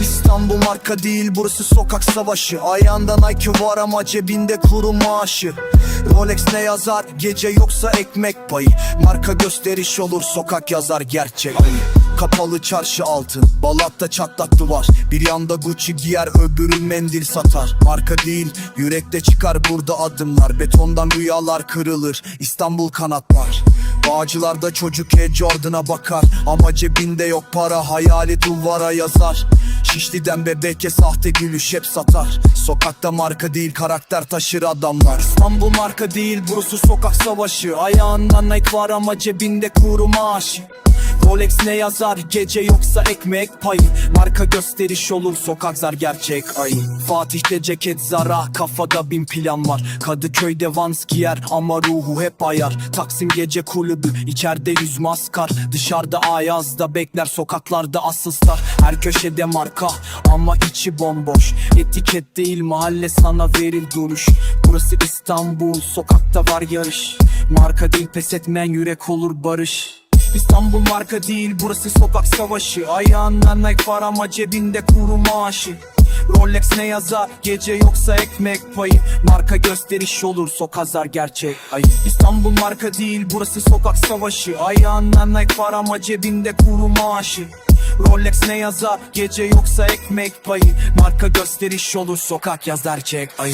İstanbul marka değil burası sokak savaşı. Ayağında Nike var ama cebinde kuru maaşı. Rolex ne yazar? Gece yoksa ekmek payı. Marka gösteriş olur sokak yazar gerçek Kapalı çarşı altın Balat'ta çatlak duvar. Bir yanda Gucci giyer öbürü mendil satar. Marka değil yürekte çıkar burada adımlar. Betondan rüyalar kırılır İstanbul kanatlar Bağcılarda çocuk Air Jordan'a bakar. Ama cebinde yok para hayali duvara yazar. Şişli'den bebeke sahte gülüş hep satar. Sokakta marka değil karakter taşır adamlar. İstanbul marka değil burası sokak savaşı. Ayağında Nike var ama cebinde kuru maaşı Rolex ne yazar? Gece yoksa ekmek payı. Marka gösteriş olur sokak zar gerçek ay Fatih'te ceket zara kafada bin plan var. Kadıköy'de Vans giyer ama ruhu hep ayar. Taksim gece kulübü içeride yüz maskar. Dışarıda ayazda bekler sokaklarda asıl Her köşede marka ama içi bomboş. Etiket değil mahalle sana veril duruş. Burası İstanbul sokakta var yarış. Marka değil pes etmeyen yürek olur barış İstanbul marka değil burası sokak savaşı. Ayağında Nike var ama cebinde kuru maaşı. Rolex ne yazar gece yoksa ekmek payı. Marka gösteriş olur sokazar gerçek ay İstanbul marka değil burası sokak savaşı. Ayağında Nike var ama cebinde kuru maaşı. Rolex ne yazar gece yoksa ekmek payı. Marka gösteriş olur sokak yazar çek ay